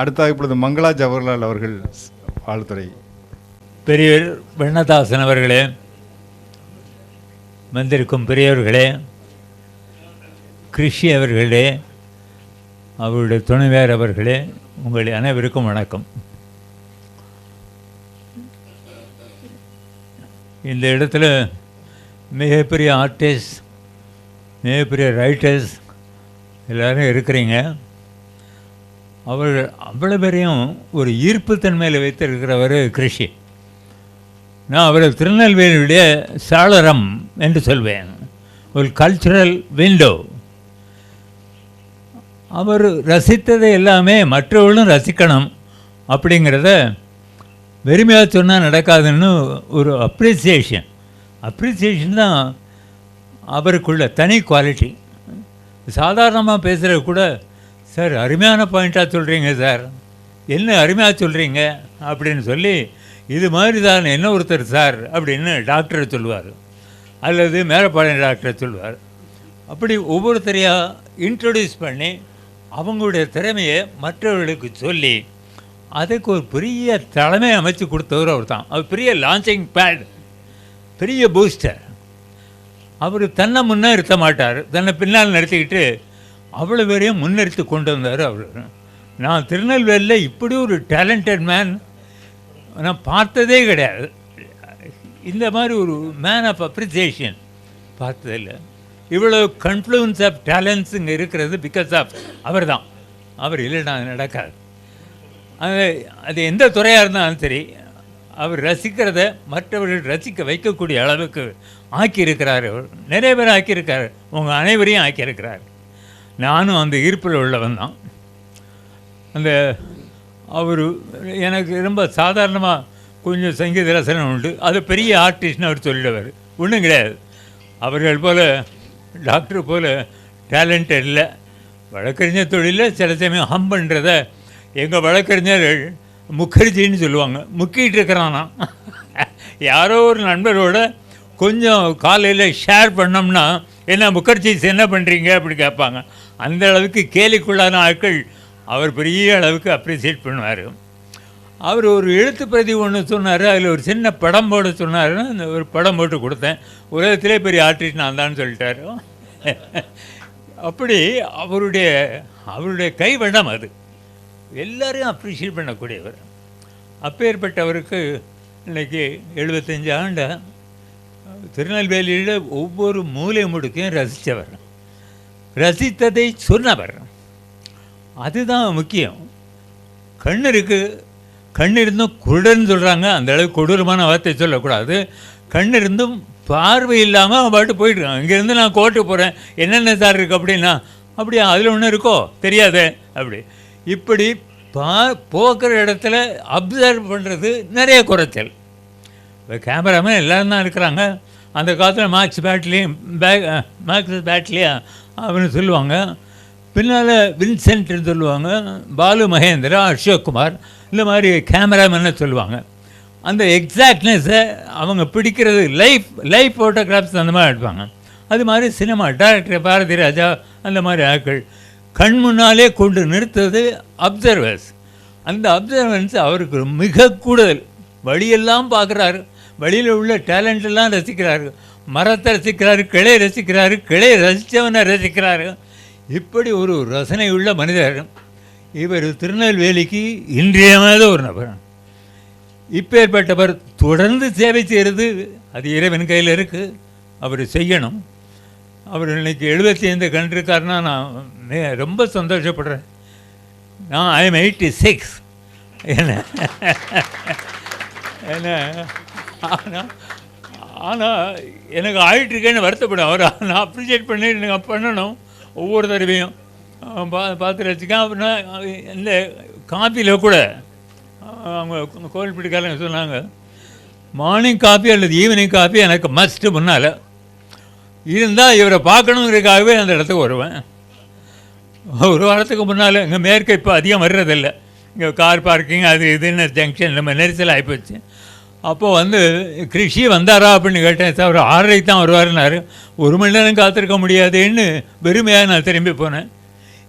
அடுத்ததாக இப்பொழுது மங்களா ஜவஹர்லால் அவர்கள் வாழ்த்துறை பெரியவர் வெண்ணதாசன் அவர்களே வந்திருக்கும் பெரியவர்களே கிருஷி அவர்களே அவருடைய துணைவேர் அவர்களே உங்கள் அனைவருக்கும் வணக்கம். இந்த இடத்துல மிகப்பெரிய ஆர்டிஸ்ட் மிகப்பெரிய ரைட்டர்ஸ் எல்லோரும் இருக்கிறீங்க. அவர்கள் அவ்வளோ பேரையும் ஒரு ஈர்ப்புத்தன்மையில் வைத்திருக்கிறவர் கிருஷி. நான் அவரை திருநெல்வேலியுடைய சாளரம் என்று சொல்வேன். ஒரு கல்ச்சுரல் விண்டோ அவர் ரசித்ததை எல்லாமே மற்றவர்களும் ரசிக்கணும் அப்படிங்கிறத வெறுமையாக சொன்னால் நடக்காதுன்னு ஒரு அப்ரிசியேஷன் அப்ரிசியேஷன் தான் அவருக்குள்ள தனி குவாலிட்டி சாதாரணமாக பேசுகிறது கூட சார் அருமையான பாயிண்ட்டாக சொல்கிறீங்க சார். என்ன அருமையாக சொல்கிறீங்க அப்படின்னு சொல்லி இது மாதிரி தான் என்ன ஒருத்தர் சார் அப்படின்னு டாக்டரை சொல்லுவார். அல்லது மேலப்பாளையம் டாக்டரை சொல்லுவார். அப்படி ஒவ்வொருத்தரையாக இன்ட்ரடியூஸ் பண்ணி அவங்களுடைய திறமையை மற்றவர்களுக்கு சொல்லி அதுக்கு ஒரு பெரிய தலைமை அமைச்சு கொடுத்தவர் அவர் தான் அவர் பெரிய லான்ச்சிங் பேட் பெரிய பூஸ்டர் அவர் தன்னை முன்னே இருக்க மாட்டார். தன்னை பின்னால் நிறுத்திக்கிட்டு அவ்வளோ பேரையும் முன்னிறுத்தி கொண்டு வந்தார் அவர். நான் திருநெல்வேலியில் இப்படி ஒரு டேலண்டட் மேன் நான் பார்த்ததே கிடையாது. இந்த மாதிரி ஒரு மேன் ஆஃப் அப்ரிசியேஷன் பார்த்ததில்ல இவ்வளோ கன்ஃப்ளூன்ஸ் ஆஃப் டேலண்ட்ஸ் இங்கே இருக்கிறது பிகாஸ் ஆஃப் அவர் தான் அவர் இல்லைன்னா அது நடக்காது. அது அது எந்த துறையாக இருந்தாலும் சரி அவர் ரசிக்கிறத மற்றவர்கள் ரசிக்க வைக்கக்கூடிய அளவுக்கு ஆக்கியிருக்கிறார் அவர். நிறைய பேர் ஆக்கியிருக்காரு. உங்கள் அனைவரையும் ஆக்கியிருக்கிறார். நானும் அந்த ஈர்ப்பில் உள்ளவன் தான். அந்த அவர் எனக்கு ரொம்ப சாதாரணமாக கொஞ்சம் சங்கீத ரசனை உண்டு. அது பெரிய ஆர்டிஸ்ட்னு அவர் சொல்லிடுவார். ஒன்றும் கிடையாது. அவர்கள் போல் டாக்டர் போல் டேலண்ட் இல்லை. வழக்கறிஞர் தொழிலில் சில சமயம் ஹம் பண்ணுறத எங்கள் வழக்கறிஞர்கள் முக்கர்ஜின்னு சொல்லுவாங்க. முக்கிட்டு இருக்கிறானா? யாரோ ஒரு நண்பரோட கொஞ்சம் காலையில் ஷேர் பண்ணோம்னா என்ன முக்கர்ஜிஸ் என்ன பண்ணுறீங்க அப்படி கேட்பாங்க. அந்த அளவுக்கு கேலிக்குள்ளான ஆட்கள் அவர் பெரிய அளவுக்கு அப்ரிசியேட் பண்ணுவார். அவர் ஒரு எழுத்து பிரதி ஒன்று சொன்னார் அதில் ஒரு சின்ன படம் போட சொன்னாருன்னு அந்த ஒரு படம் போட்டு கொடுத்தேன். உலகத்திலே பெரிய ஆர்டிஸ்ட் நான் தான் சொல்லிட்டாரு. அப்படி அவருடைய அவருடைய கைவண்ணம் அது. எல்லாரையும் அப்ரிஷியேட் பண்ணக்கூடியவர். அப்பேற்பட்டவருக்கு இன்னைக்கு எழுபத்தஞ்சு ஆண்டு திருநெல்வேலியில் ஒவ்வொரு மூலை முடுக்கையும் ரசித்தவர் ரசித்ததை சொன்னவர். அதுதான் முக்கியம். கண் இருக்கு கண் இருந்தும் குருடன்னு சொல்கிறாங்க அந்த அளவுக்கு கொடூரமான வார்த்தை சொல்லக்கூடாது. கண் இருந்தும் பார்வை இல்லாமல் அவன் பாட்டு போயிட்டுருக்கான். இங்கேருந்து நான் கோர்ட்டு போகிறேன் என்னென்ன சார் இருக்குது அப்படின்னா அப்படியா அதில் ஒன்று இருக்கோ? தெரியாதே அப்படி. இப்படி பா போக்குற இடத்துல அப்சர்வ் பண்ணுறது நிறைய குறைச்சல். இப்போ கேமராமேன் எல்லோரும் தான் இருக்கிறாங்க. அந்த காலத்தில் மார்க்ஸ் பேட்லேயும் பேக் மார்க்ஸ் பேட்லேயும் அப்படின்னு சொல்லுவாங்க. பின்னால் வின்சென்ட்னு சொல்லுவாங்க. பாலு மகேந்திரா அசோக்குமார் இந்த மாதிரி கேமராமேன்னு சொல்லுவாங்க. அந்த எக்ஸாக்ட்னஸை அவங்க பிடிக்கிறது லைஃப் லைஃப் ஃபோட்டோகிராஃப்ஸ் அந்த மாதிரி எடுப்பாங்க. அது மாதிரி சினிமா டேரக்டர் பாரதி ராஜா அந்த மாதிரி ஆட்கள். கண் முன்னாலே கொண்டு நிறுத்துறது அப்சர்வர்ஸ் அந்த அப்சர்வன்ஸ் அவருக்கு மிக கூடுதல். வழியெல்லாம் பார்க்குறாரு. வழியில் உள்ள டேலண்ட்டெல்லாம் ரசிக்கிறாரு. மரத்தை ரசிக்கிறாரு கிளை ரசிக்கிறாரு கிளை ரசித்தவனை ரசிக்கிறாரு. இப்படி ஒரு ரசனை உள்ள மனிதர் இவர் திருநெல்வேலிக்கு இன்றியமாத ஒரு நபர். இப்பேற்பட்டவர் தொடர்ந்து சேவை செய்கிறது அது இறைவன் கையில் இருக்குது அவர் செய்யணும். அவர் இன்னைக்கு எழுபத்தி ஐந்து கண்டிருக்காருன்னா நான் மே- ரொம்ப சந்தோஷப்படுறேன். நான் ஐ எம் எயிட்டி சிக்ஸ் என்ன? என்ன? ஆனால் ஆனால் எனக்கு ஆயிட்டுருக்கேன்னு வருத்தப்படும். அவர் நான் அப்ரிஷியேட் பண்ணி எனக்கு பண்ணணும் ஒவ்வொரு தடவையும். பா பார்த்து ரசிக்கேன் அப்படின்னா இந்த காப்பியில் கூட அவங்க கோவில் பிடிக்காரங்க சொன்னாங்க மார்னிங் காப்பி அல்லது ஈவினிங் காப்பி எனக்கு மஸ்ட்டு முன்னால் இருந்தால் இவரை பார்க்கணுங்கிறதுக்காகவே அந்த இடத்துக்கு வருவேன். ஒரு வாரத்துக்கு முன்னால் இங்கே மேற்கே இப்போ அதிகம் வர்றதில்லை. இங்கே கார் பார்க்கிங் அது இதுன்னு ஜங்ஷன் நம்ம நெரிசல் ஆகிப்போச்சு அப்போது வந்து கிருஷி வந்தாரா? அப்படின்னு கேட்டேன். சார் அவர் ஆறரைக்கு தான் வருவாருனாரு ஒரு மணி நேரம் காத்திருக்க முடியாதுன்னு பெருமையாக நான் திரும்பி போனேன்.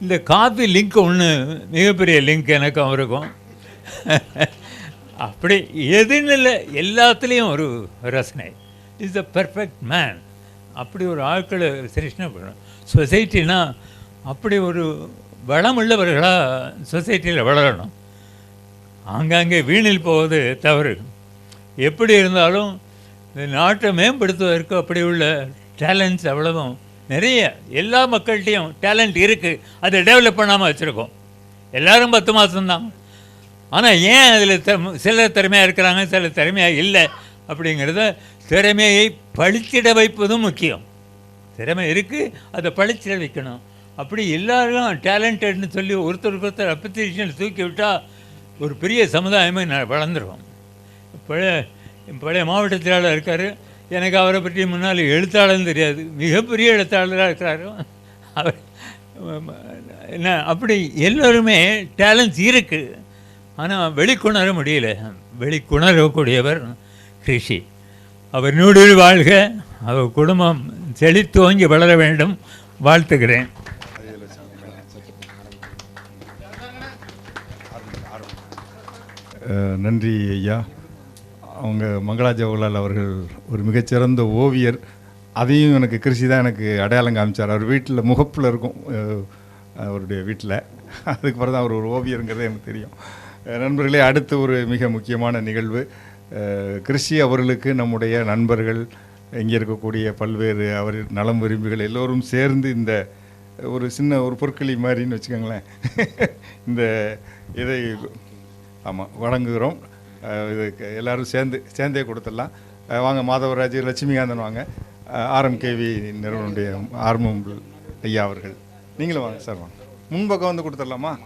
இந்த காஃபி லிங்க் ஒன்று மிகப்பெரிய லிங்க் எனக்கும் அவருக்கும். அப்படி எதுன்னு இல்லை எல்லாத்துலேயும் ஒரு ரசனை. இஸ் அ பெர்ஃபெக்ட் மேன் அப்படி ஒரு ஆட்களை சிருஷ்ணை பண்ணணும் சொசைட்டினா அப்படி ஒரு வளமுள்ளவர்களாக சொசைட்டியில் வளரணும். ஆங்காங்கே வீணில் போவது தவறு. எப்படி இருந்தாலும் இந்த நாட்டை மேம்படுத்துவதற்கு அப்படி உள்ள டேலண்ட்ஸ் அவ்வளவும் நிறைய எல்லா மக்கள்கிட்டையும் டேலண்ட் இருக்குது அதை டெவலப் பண்ணாமல் வச்சுருக்கோம். எல்லோரும் பத்து மாதம்தான் ஆனால் ஏன் அதில் திறம சிலர் திறமையாக இருக்கிறாங்க சில திறமையாக இல்லை அப்படிங்கிறத திறமையை பழிச்சிட வைப்பதும் முக்கியம். திறமை இருக்குது அதை பழிச்சிட வைக்கணும். அப்படி எல்லாரும் டேலண்டட்னு சொல்லி ஒருத்தருக்கு ஒருத்தர் அப்பத்திஷன் தூக்கி விட்டால் ஒரு பெரிய சமுதாயமே ந வளர்ந்துருவோம். பழைய பழைய மாவட்ட இருக்கார். எனக்கு அவரை பற்றி முன்னால் எழுத்தாளர்னு தெரியாது. மிகப்பெரிய எழுத்தாளராக இருக்கிறாரு. அவர் என்ன அப்படி எல்லோருமே டேலண்ட்ஸ் இருக்குது ஆனால் வெளிக்கொணர முடியல. வெளிக்கொணரக்கூடியவர் கிருஷி. அவர் நூடில் வாழ்க. அவர் குடும்பம் செழித்தோங்கி வளர வேண்டும். வாழ்த்துகிறேன். நன்றி ஐயா. அவங்க மங்களா ஜவஹர்லால் அவர்கள் ஒரு மிகச்சிறந்த ஓவியர். அதையும் எனக்கு கிருஷி தான் எனக்கு அடையாளம் காமிச்சார். அவர் வீட்டில் முகப்பில் இருக்கும் அவருடைய வீட்டில். அதுக்கு தான் அவர் ஒரு ஓவியருங்கிறது எனக்கு தெரியும். நண்பர்களே அடுத்து ஒரு மிக முக்கியமான நிகழ்வு. கிருஷி அவர்களுக்கு நம்முடைய நண்பர்கள் இங்கே இருக்கக்கூடிய பல்வேறு அவர் நலம் விரும்பிகள் எல்லோரும் சேர்ந்து இந்த ஒரு சின்ன ஒரு பொற்களி மாதிரின்னு வச்சுக்கோங்களேன். இந்த இதை ஆமாம் வழங்குகிறோம். இதுக்கு எல்லோரும் சேர்ந்து சேர்ந்தே கொடுத்துடலாம். வாங்க மாதவராஜ் லட்சுமிகாந்தன் வாங்க. ஆர்எம்கேவி நிறுவனுடைய ஆர்மம் ஐயா அவர்கள். நீங்களும் வாங்க சார் வாங்க. முன்பக்கம் வந்து கொடுத்துடலாமா?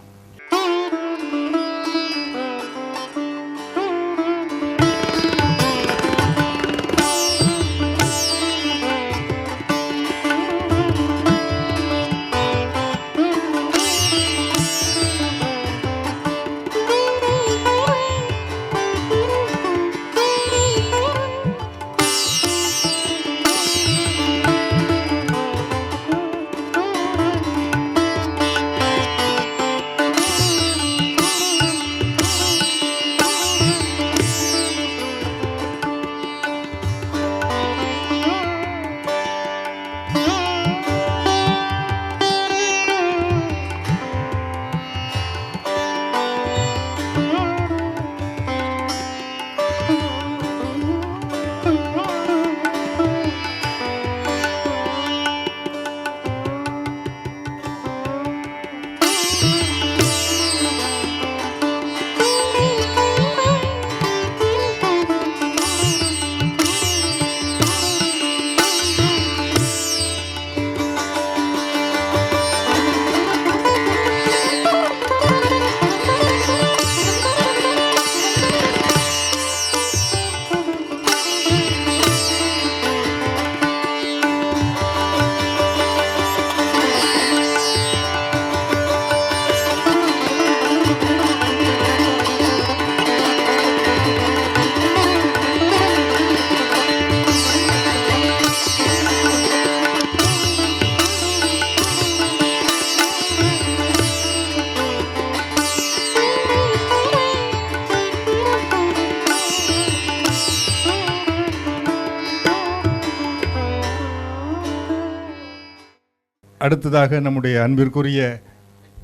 அடுத்ததாக நம்முடைய அன்பிற்குரிய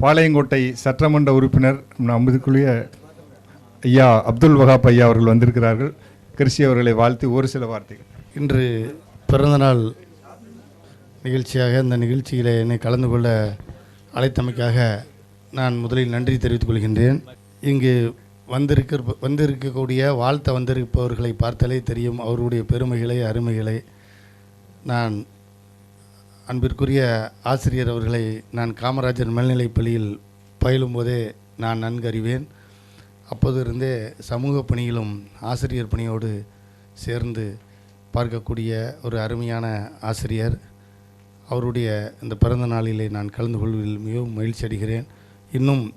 பாளையங்கோட்டை சட்டமன்ற உறுப்பினர் நம் ஐயா அப்துல் வகாப் ஐயா அவர்கள் வந்திருக்கிறார்கள். கிருஷி அவர்களை வாழ்த்தி ஒரு சில வார்த்தைகள். இன்று பிறந்தநாள் நிகழ்ச்சியாக இந்த நிகழ்ச்சியில் என்னை கலந்து கொள்ள அழைத்தமைக்காக நான் முதலில் நன்றி தெரிவித்துக் கொள்கின்றேன். இங்கு வந்திருக்க வந்திருக்கக்கூடிய வாழ்த்த வந்திருப்பவர்களை பார்த்தாலே தெரியும் அவருடைய பெருமைகளை அருமைகளை நான் அன்பிற்குரிய ஆசிரியர் அவர்களை நான் காமராஜர் மேல்நிலைப் பள்ளியில் பயிலும்போதே நான் நன்கு அறிவேன். அப்போதிருந்தே சமூக பணியிலும் ஆசிரியர் பணியோடு சேர்ந்து பார்க்கக்கூடிய ஒரு அருமையான ஆசிரியர். அவருடைய இந்த பிறந்த நாளிலே நான் கலந்து கொள்வதில் மிகவும் மகிழ்ச்சி அடைகிறேன். இன்னும்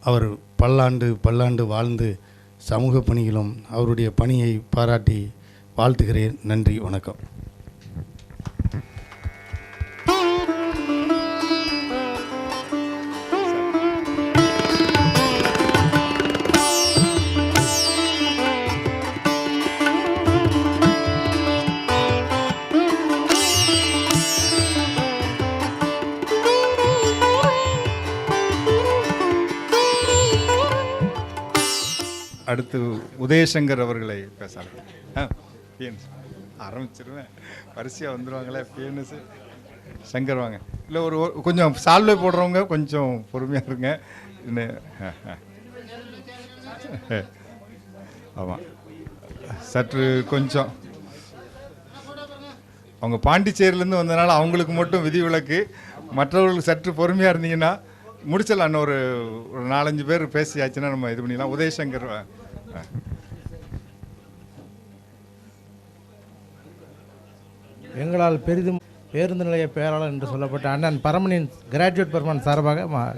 அவர் பல்லாண்டு பல்லாண்டு வாழ்ந்து சமூக பணியிலும் அவருடைய பணியை பாராட்டி வாழ்த்துகிறேன். நன்றி வணக்கம். அடுத்து உதயசங்கர் அவர்களை பேசலாம். ஆ ஆரம்பிச்சிருவேன். வரிசையாக வந்துடுவாங்களே பிஎன்எஸ் சங்கர் வாங்க. இல்லை ஒரு கொஞ்சம் சால்வை போடுறவங்க கொஞ்சம் பொறுமையாக இருங்க. ஆமாம் சற்று கொஞ்சம். அவங்க பாண்டிச்சேரியிலேருந்து வந்தனால அவங்களுக்கு மட்டும் விதிவிலக்கு. மற்றவர்களுக்கு சற்று பொறுமையாக இருந்தீங்கன்னா முடிச்சிடலாம். இன்னொரு ஒரு ஒரு நாலஞ்சு பேர் பேசியாச்சுன்னா நம்ம இது பண்ணிடலாம். உதயசங்கர் எங்களால் பெரிதும் பேருந்து நிலைய பேராளர் என்று சொல்லப்பட்ட அண்ணன் பரமனின் கிராஜுவேட் பெருமான் சார்பாக மா-